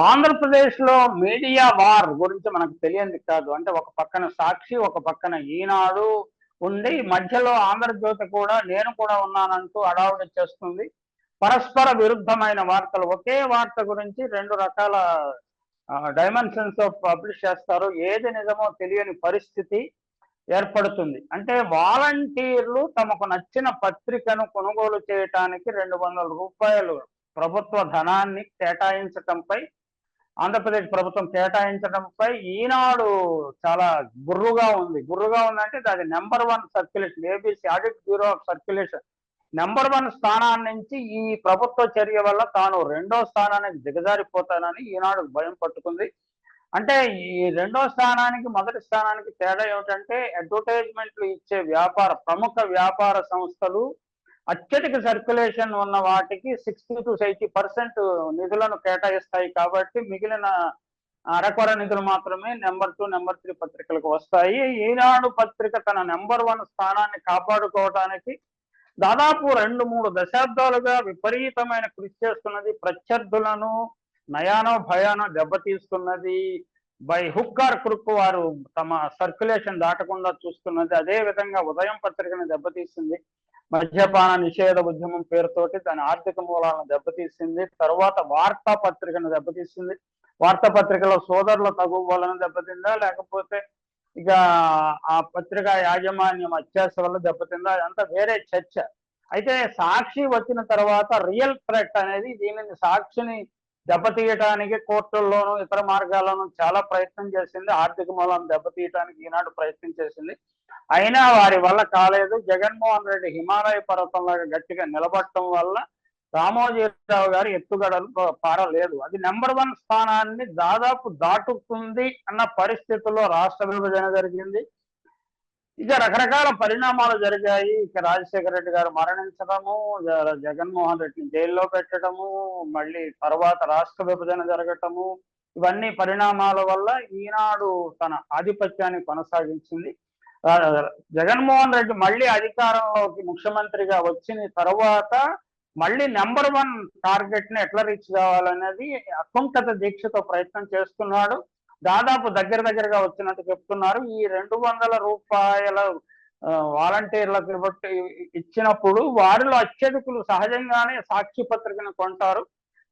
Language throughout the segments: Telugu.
ఆంధ్రప్రదేశ్లో మీడియా వార్ గురించి మనకు తెలియంది కాదు. అంటే ఒక పక్కన సాక్షి ఒక పక్కన ఈనాడు ఉండి మధ్యలో ఆంధ్రజ్యోతి కూడా నేను కూడా ఉన్నానంటూ అడావుడి చేస్తుంది. పరస్పర విరుద్ధమైన వార్తలు. ఒకే వార్త గురించి రెండు రకాల డైమెన్షన్స్ పబ్లిష్ చేస్తారు. ఏది నిజమో తెలియని పరిస్థితి ఏర్పడుతుంది. అంటే వాలంటీర్లు తమకు నచ్చిన పత్రికను కొనుగోలు చేయటానికి రెండు వందల రూపాయలు ప్రభుత్వ ధనాన్ని కేటాయించటంపై ఆంధ్రప్రదేశ్ ప్రభుత్వం కేటాయించడంపై ఈనాడు చాలా గుర్రుగా ఉంది. గుర్రుగా ఉందంటే దాని number one circulation ABC audit bureau of circulation. Number one స్థానాన్ని నుంచి ఈ ప్రభుత్వ చర్య వల్ల తాను రెండో స్థానానికి దిగజారిపోతానని ఈనాడు భయం పట్టుకుంది. అంటే ఈ రెండో స్థానానికి మొదటి స్థానానికి తేడా ఏమిటంటే అడ్వర్టైజ్మెంట్లు ఇచ్చే వ్యాపార ప్రముఖ వ్యాపార సంస్థలు అత్యధిక సర్క్యులేషన్ ఉన్న వాటికి సిక్స్టీ టు ఎయిటీ పర్సెంట్ నిధులను కేటాయిస్తాయి కాబట్టి మిగిలిన అరకొర నిధులు మాత్రమే నెంబర్ టూ నెంబర్ త్రీ పత్రికలకు వస్తాయి. ఈనాడు పత్రిక తన నెంబర్ వన్ స్థానాన్ని కాపాడుకోవడానికి దాదాపు రెండు మూడు దశాబ్దాలుగా విపరీతమైన కృషి చేస్తున్నది ప్రత్యర్థులను నయానో భయానో దెబ్బతీస్తున్నది. బై హుక్కార్ క్రుక్ వారు తమ సర్క్యులేషన్ దాటకుండా చూస్తున్నది. అదే విధంగా ఉదయం పత్రికను దెబ్బతీస్తుంది మద్యపాన నిషేధ ఉద్యమం పేరుతోటి దాని ఆర్థిక మూలాలను దెబ్బతీసింది. తర్వాత వార్తా పత్రికను దెబ్బతీసింది. వార్తాపత్రికలో సోదరుల తగువలను దెబ్బతిందా? లేకపోతే ఇక ఆ పత్రిక యాజమాన్యం అత్యాశ వల్ల దెబ్బతిందా? అదంతా వేరే చర్చ. అయితే సాక్షి వచ్చిన తర్వాత రియల్ థ్రెట్ అనేది దీనిని సాక్షిని దెబ్బతీయటానికి కోర్టుల్లోనూ ఇతర మార్గాల్లోనూ చాలా ప్రయత్నం చేసింది. ఆర్థిక మూలాలను దెబ్బతీయటానికి ఈనాడు ప్రయత్నం చేసింది. అయినా వారి వల్ల కాలేదు. జగన్మోహన్ రెడ్డి హిమాలయ పర్వతంలాగా గట్టిగా నిలబడటం వల్ల రామోజీరావు గారు ఎత్తుగడలు పారలేదు. అది నెంబర్ వన్ స్థానాన్ని దాదాపు దాటుతుంది అన్న పరిస్థితుల్లో రాష్ట్ర విభజన జరిగింది. ఇక రకరకాల పరిణామాలు జరిగాయి. ఇక రాజశేఖర రెడ్డి గారు మరణించడము జగన్మోహన్ రెడ్డిని జైల్లో పెట్టడము మళ్ళీ తర్వాత రాష్ట్ర విభజన జరగటము ఇవన్నీ పరిణామాల వల్ల ఈనాడు తన ఆధిపత్యాన్ని కొనసాగించింది. జగన్మోహన్ రెడ్డి మళ్ళీ అధికారంలోకి ముఖ్యమంత్రిగా వచ్చిన తర్వాత మళ్ళీ నెంబర్ వన్ టార్గెట్ని ఎట్లా రీచ్ కావాలనేది అకుంఠత దీక్షతో ప్రయత్నం చేస్తున్నాడు. దాదాపు దగ్గర దగ్గరగా వచ్చినట్టు చెప్తున్నారు. ఈ రెండు వందల రూపాయల వాలంటీర్లకు ఇచ్చినప్పుడు వారిలో అత్యధికులు సహజంగానే సాక్షి పత్రికను కొంటారు.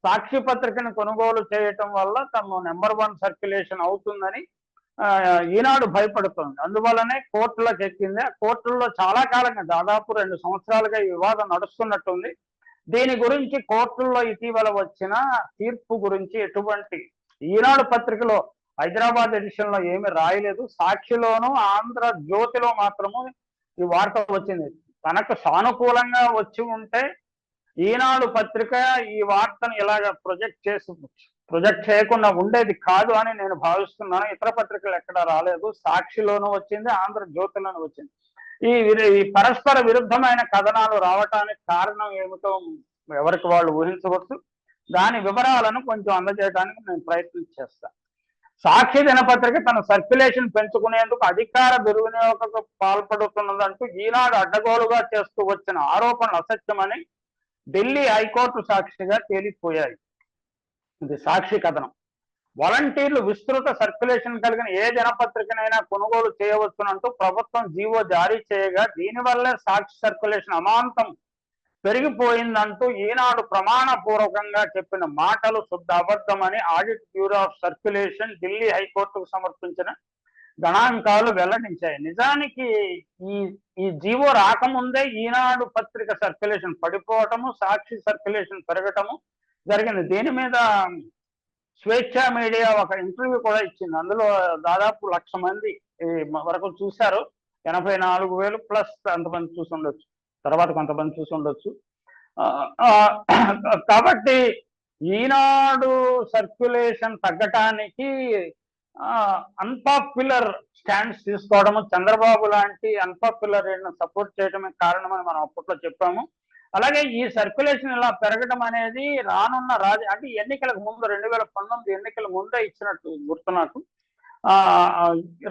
సాక్షి పత్రికను కొనుగోలు చేయటం వల్ల తమ నెంబర్ వన్ సర్క్యులేషన్ అవుతుందని ఈనాడు భయపడుతుంది. అందువల్లనే కోర్టులకు ఎక్కింది. కోర్టుల్లో చాలా కాలంగా దాదాపు రెండు సంవత్సరాలుగా ఈ వివాదం నడుస్తున్నట్టుంది. దీని గురించి కోర్టుల్లో ఇటీవల వచ్చిన తీర్పు గురించి ఎటువంటి ఈనాడు పత్రికలో హైదరాబాద్ ఎడిషన్లో ఏమి రాయలేదు. సాక్షిలోను ఆంధ్ర జ్యోతిలో మాత్రము ఈ వార్త వచ్చింది. తనకు సానుకూలంగా వచ్చి ఉంటే ఈనాడు పత్రిక ఈ వార్తను ఇలాగ ప్రొజెక్ట్ చేసి ప్రొజెక్ట్ చేయకుండా ఉండేది కాదు అని నేను భావిస్తున్నాను. ఇతర పత్రికలు ఎక్కడ రాలేదు. సాక్షిలోనూ వచ్చింది ఆంధ్రజ్యోతిలోనూ వచ్చింది. ఈ ఈ పరస్పర విరుద్ధమైన కథనాలు రావటానికి కారణం ఏమిటో ఎవరికి వాళ్ళు ఊహించవచ్చు. దాని వివరాలను కొంచెం అందజేయడానికి నేను ప్రయత్నం చేస్తాను సాక్షి దినపత్రిక తన సర్క్యులేషన్ పెంచుకునేందుకు అధికార దుర్వినియోగకు పాల్పడుతున్నదంటూ ఈనాడు అడ్డగోలుగా చేస్తూ వచ్చిన ఆరోపణలు అసత్యమని ఢిల్లీ హైకోర్టు సాక్షిగా తేలిపోయాయి. ఇది సాక్షి కథనం. వాలంటీర్లు విస్తృత సర్క్యులేషన్ కలిగిన ఏ జనపత్రికనైనా కొనుగోలు చేయవచ్చునంటూ ప్రభుత్వం జీవో జారీ చేయగా దీనివల్లే సాక్షి సర్క్యులేషన్ అమాంతం పెరిగిపోయిందంటూ ఈనాడు ప్రమాణపూర్వకంగా చెప్పిన మాటలు శుద్ధ అబద్ధమని audit bureau of circulation Delhi హైకోర్టుకు సమర్పించిన గణాంకాలు వెల్లడించాయి. నిజానికి ఈ ఈ జీవో రాకముందే ఈనాడు పత్రిక సర్క్యులేషన్ పడిపోవటము సాక్షి సర్క్యులేషన్ పెరగటము జరిగింది. దీని మీద? స్వేచ్ఛ మీడియా ఒక ఇంటర్వ్యూ కూడా ఇచ్చింది. అందులో దాదాపు లక్ష మంది వరకు చూశారు. ఎనభై నాలుగు వేలు ప్లస్ అంతమంది చూసి ఉండొచ్చు. తర్వాత కొంతమంది చూసి ఉండొచ్చు. కాబట్టి ఈనాడు సర్క్యులేషన్ తగ్గటానికి అన్పాపులర్ స్టాండ్స్ తీసుకోవడము చంద్రబాబు లాంటి అన్పాపులర్ సపోర్ట్ చేయడమే కారణమని మనం అప్పట్లో చెప్పాము. అలాగే ఈ సర్క్యులేషన్ ఇలా పెరగడం అనేది రానున్న రాజ అంటే ఎన్నికలకు ముందు రెండు వేల పంతొమ్మిది ఎన్నికల ముందే ఇచ్చినట్టు గుర్తు నాకు. ఆ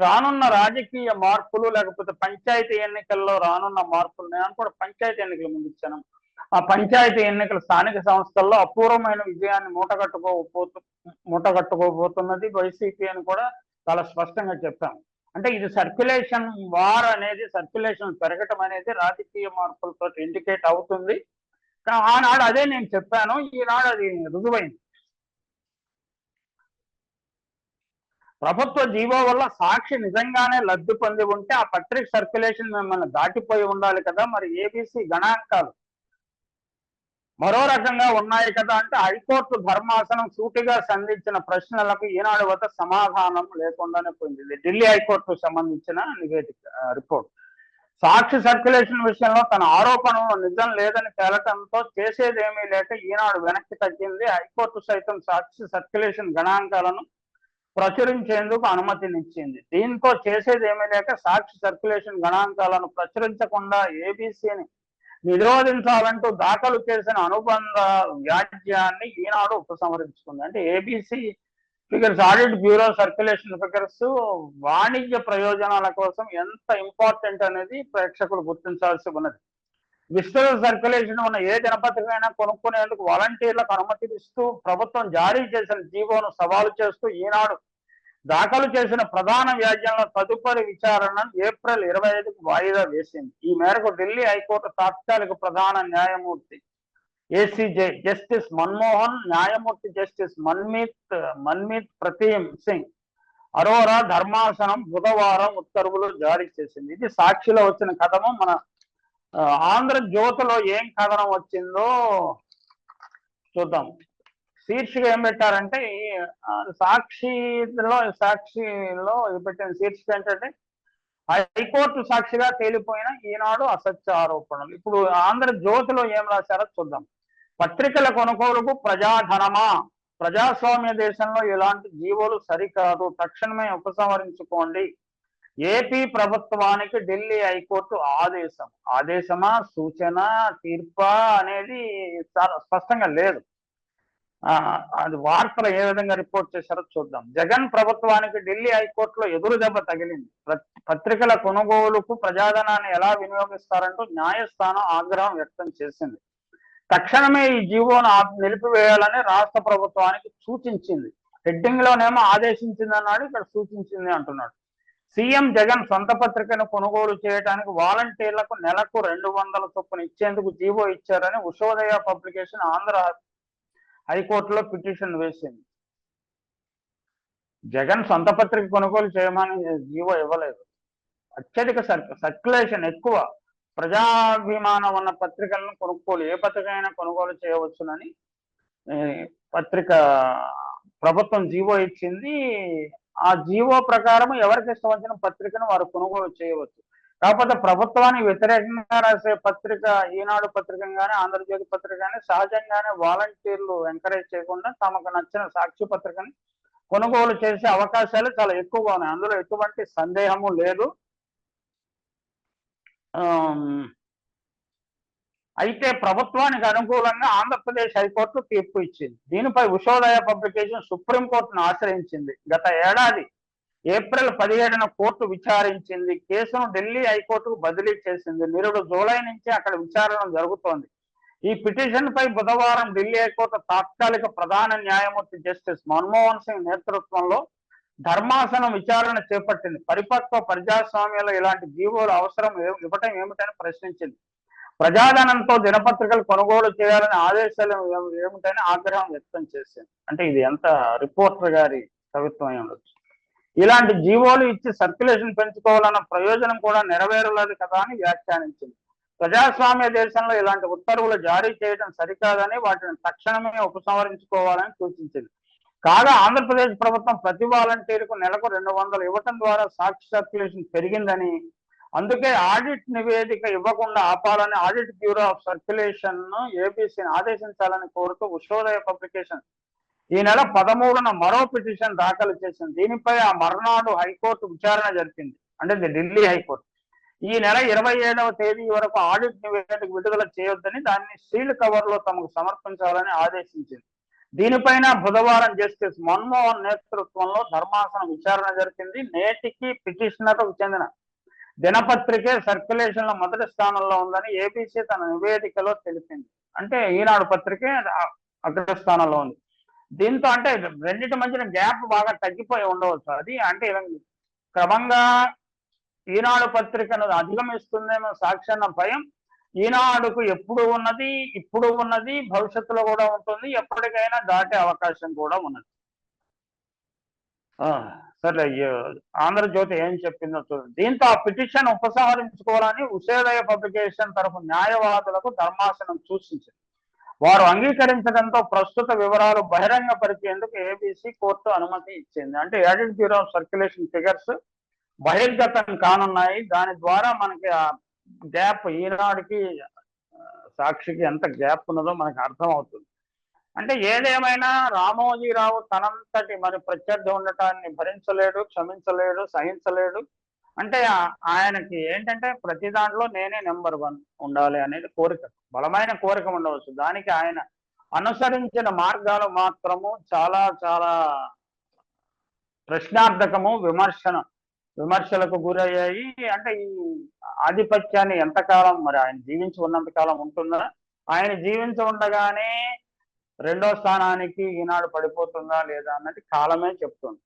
రానున్న రాజకీయ మార్పులు లేకపోతే పంచాయతీ ఎన్నికల్లో రానున్న మార్పులు నేను కూడా పంచాయతీ ఎన్నికల ముందు ఇచ్చాను. ఆ పంచాయతీ ఎన్నికల స్థానిక సంస్థల్లో అపూర్వమైన విజయాన్ని మూటగట్టుకోపోతు మూటగట్టుకోబోతున్నది వైసీపీ అని కూడా చాలా స్పష్టంగా చెప్పాము. అంటే ఇది సర్క్యులేషన్ వార్ అనేది సర్క్యులేషన్ పెరగటం అనేది రాజకీయ మార్పులతో ఇండికేట్ అవుతుంది. ఆనాడు అదే నేను చెప్పాను ఈనాడు అది రుజువైంది. ప్రభుత్వ జీవో వల్ల సాక్షి నిజంగానే లబ్ధి పొంది ఉంటే ఆ పత్రిక సర్క్యులేషన్ మిమ్మల్ని దాటిపోయి ఉండాలి కదా మరి ఏబీసీ గణాంకాలు. మరో రకంగా ఉన్నాయి కదా అంటే హైకోర్టు ధర్మాసనం సూటిగా సంధించిన ప్రశ్నలకు ఈనాడు వద్ద సమాధానం లేకుండానే పోయింది. ఢిల్లీ హైకోర్టు సంబంధించిన నివేదిక రిపోర్ట్. సాక్షి సర్క్యులేషన్ విషయంలో తన ఆరోపణలో నిజం లేదని తేలటంతో చేసేదేమీ లేక ఈనాడు వెనక్కి తగ్గింది. హైకోర్టు సైతం సాక్షి సర్క్యులేషన్ గణాంకాలను ప్రచురించేందుకు అనుమతినిచ్చింది. దీంతో చేసేది ఏమీ లేక సాక్షి సర్క్యులేషన్ గణాంకాలను ప్రచురించకుండా ఏబీసీని నిరోధించాలంటూ దాఖలు చేసిన అనుబంధ వ్యాజ్యాన్ని ఈనాడు ఉపసంహరించుకుంది. అంటే ABC figures audit bureau circulation figures వాణిజ్య ప్రయోజనాల కోసం ఎంత ఇంపార్టెంట్ అనేది ప్రేక్షకులు గుర్తించాల్సి ఉన్నది. విస్తృత సర్క్యులేషన్ ఉన్న ఏ దినపత్రికైనా కొనుక్కునేందుకు వాలంటీర్లకు అనుమతినిస్తూ ప్రభుత్వం జారీ చేసిన జీవోను సవాలు చేస్తూ ఈనాడు దాఖలు చేసిన ప్రధాన వ్యాజ్యంలో తదుపరి విచారణ ఏప్రిల్ ఇరవై ఐదుకు వాయిదా వేసింది. ఈ మేరకు ఢిల్లీ హైకోర్టు తాత్కాలిక ప్రధాన న్యాయమూర్తి ఏసీజే జస్టిస్ మన్మోహన్ న్యాయమూర్తి జస్టిస్ మన్మీత్ మన్మీత్ ప్రతీం సింగ్ అరోరా ధర్మాసనం బుధవారం ఉత్తర్వులు జారీ చేసింది. ఇది సాక్షిలో వచ్చిన కథము. మన ఆంధ్ర ఆంధ్రజ్యోతిలో ఏం కథనం వచ్చిందో చూద్దాం. శీర్షిక ఏం పెట్టారంటే సాక్షిలో సాక్షిలో పెట్టిన శీర్షిక ఏంటంటే హైకోర్టు సాక్షిగా తేలిపోయిన ఈనాడు అసత్య ఆరోపణలు. ఇప్పుడు ఆంధ్రజ్యోతిలో ఏం రాశారో చూద్దాం. పత్రికల కొనుగోలుకు ప్రజాధనమా? ప్రజాస్వామ్య దేశంలో ఇలాంటి జీవోలు సరికాదు. తక్షణమే ఉపసంహరించుకోండి. ఏపీ ప్రభుత్వానికి ఢిల్లీ హైకోర్టు ఆదేశం. ఆదేశమా? సూచన? తీర్పా? అనేది చాలా స్పష్టంగా లేదు. అది వార్తలు ఏ విధంగా రిపోర్ట్ చేశారో చూద్దాం. జగన్ ప్రభుత్వానికి ఢిల్లీ హైకోర్టులో ఎదురు దెబ్బ తగిలింది. పత్రికల కొనుగోలుకు ప్రజాధనాన్ని ఎలా వినియోగిస్తారంటూ న్యాయస్థానం ఆగ్రహం వ్యక్తం చేసింది. తక్షణమే ఈ జీవోను నిలిపివేయాలని రాష్ట్ర ప్రభుత్వానికి సూచించింది. హెడ్డింగ్ లోనేమో ఆదేశించింది అన్నాడు ఇక్కడ సూచించింది అంటున్నాడు. సీఎం జగన్ సొంత పత్రికను కొనుగోలు చేయడానికి వాలంటీర్లకు నెలకు రెండు వందల చొప్పున ఇచ్చేందుకు జీవో ఇచ్చారని ఉషోదయ పబ్లికేషన్ ఆంధ్ర హైకోర్టులో పిటిషన్ వేసింది. జగన్ సొంత పత్రిక కొనుగోలు చేయమని జీవో ఇవ్వలేదు. అత్యధిక సర్క్యులేషన్ ఎక్కువ. ప్రజాభిమానం ఉన్న పత్రికలను కొనుక్కోలు ఏ పత్రిక అయినా కొనుగోలు చేయవచ్చునని పత్రిక ప్రభుత్వం జీవో ఇచ్చింది. ఆ జీవో ప్రకారం ఎవరికి ఇష్టం వచ్చిన పత్రికను వారు కొనుగోలు చేయవచ్చు. కాకపోతే ప్రభుత్వానికి వ్యతిరేకంగా రాసే పత్రిక ఈనాడు పత్రిక ఆంధ్రజ్యోతి పత్రిక కానీ సహజంగానే వాలంటీర్లు ఎంకరేజ్ చేయకుండా తమకు నచ్చిన సాక్షి పత్రికని కొనుగోలు చేసే అవకాశాలు చాలా ఎక్కువగా ఉన్నాయి. అందులో ఎటువంటి సందేహము లేదు. అయితే ప్రభుత్వానికి అనుకూలంగా ఆంధ్రప్రదేశ్ హైకోర్టు తీర్పు ఇచ్చింది. దీనిపై ఉషోదయ పబ్లికేషన్ సుప్రీంకోర్టును ఆశ్రయించింది. గత ఏడాది ఏప్రిల్ పదిహేడున కోర్టు విచారించింది. కేసును ఢిల్లీ హైకోర్టుకు బదిలీ చేసింది. నిరుడు జూలై నుంచి అక్కడ విచారణ జరుగుతోంది. ఈ పిటిషన్ పై బుధవారం ఢిల్లీ హైకోర్టు తాత్కాలిక ప్రధాన న్యాయమూర్తి జస్టిస్ మన్మోహన్ సింగ్ నేతృత్వంలో ధర్మాసనం విచారణ చేపట్టింది. పరిపక్వ ప్రజాస్వామ్యంలో ఇలాంటి జీవోలు అవసరం ఇవ్వటం ఏమిటని ప్రశ్నించింది. ప్రజాధనంతో దినపత్రికలు కొనుగోలు చేయాలని ఆదేశాలు ఏమిటని ఆగ్రహం వ్యక్తం చేసింది. అంటే ఇది ఎంత రిపోర్టర్ గారి కవిత్వం ఉండొచ్చు. ఇలాంటి జీవోలు ఇచ్చి సర్క్యులేషన్ పెంచుకోవాలన్న ప్రయోజనం కూడా నెరవేరలేదు కదా అని వ్యాఖ్యానించింది. ప్రజాస్వామ్య దేశంలో ఇలాంటి ఉత్తర్వులు జారీ చేయడం సరికాదని వాటిని తక్షణమే ఉపసంహరించుకోవాలని సూచించింది. కాగా ఆంధ్రప్రదేశ్ ప్రభుత్వం ప్రతి వాలంటీర్కు నెలకు రెండు వందలు ఇవ్వటం ద్వారా సాక్షి సర్క్యులేషన్ పెరిగిందని అందుకే ఆడిట్ నివేదిక ఇవ్వకుండా ఆపాలని ఆడిట్ బ్యూరో ఆఫ్ సర్క్యులేషన్ను ఏబీసీని ఆదేశించాలని కోరుతూ ఉషోదయ పబ్లికేషన్ ఈ నెల పదమూడున మరో పిటిషన్ దాఖలు చేసింది. దీనిపై ఆ మర్నాడు హైకోర్టు విచారణ జరిపింది. అంటే ఢిల్లీ హైకోర్టు. ఈ నెల ఇరవై ఏడవ తేదీ వరకు ఆడిట్ నివేదిక విడుదల చేయొద్దని దాన్ని సీల్డ్ కవర్లో తమకు సమర్పించాలని ఆదేశించింది. దీనిపైన బుధవారం జస్టిస్ మన్మోహన్ నేతృత్వంలో ధర్మాసనం విచారణ జరిపింది. నేటికి పిటిషనర్కు చెందిన దినపత్రికే సర్క్యులేషన్లో మొదటి స్థానంలో ఉందని ఏబీసీ తన నివేదికలో తెలిపింది. అంటే ఈనాడు పత్రికే అగ్రస్థానంలో ఉంది. దీంతో అంటే రెండింటి మధ్యన గ్యాప్ బాగా తగ్గిపోయి ఉండవచ్చు. అది అంటే క్రమంగా ఈనాడు పత్రికను అధిగమిస్తుందేమో సాక్షాన్న భయం. ఈనాడుకు ఎప్పుడు ఉన్నది ఇప్పుడు ఉన్నది భవిష్యత్తులో కూడా ఉంటుంది ఎప్పటికైనా దాటే అవకాశం కూడా ఉన్నది. ఆ, సరే ఆంధ్రజ్యోతి ఏం చెప్పిందో చూడండి. దీంతో ఆ పిటిషన్ ఉపసంహరించుకోవాలని ఉషేదయ పబ్లికేషన్ తరఫు న్యాయవాదులకు ధర్మాసనం సూచించింది. వారు అంగీకరించడంతో ప్రస్తుత వివరాలు బహిరంగ పరిచేందుకు ఏబీసీ కోర్టు అనుమతి ఇచ్చింది. అంటే audit bureau of circulation figures బహిర్గతం కానున్నాయి. దాని ద్వారా మనకి ఆ గ్యాప్ ఈనాడుకి సాక్షికి ఎంత గ్యాప్ ఉన్నదో మనకు అర్థం అవుతుంది అంటే ఏదేమైనా రామోజీరావు తనంతటి మరి ప్రత్యర్థి ఉండటాన్ని భరించలేడు క్షమించలేడు సహించలేడు. అంటే ఆయనకి ఏంటంటే ప్రతి దాంట్లో నేనే నెంబర్ వన్ ఉండాలి అనేది కోరిక. బలమైన కోరిక ఉండవచ్చు. దానికి ఆయన అనుసరించిన మార్గాలు మాత్రము చాలా చాలా ప్రశ్నార్థకము విమర్శన విమర్శలకు గురయ్యాయి. అంటే ఈ ఆధిపత్యాన్ని ఎంతకాలం మరి ఆయన జీవించి ఉన్నంత కాలం ఉంటుందా? ఆయన జీవించి ఉండగానే రెండో స్థానానికి ఈనాడు పడిపోతుందా లేదా అన్నది కాలమే చెప్తుంది.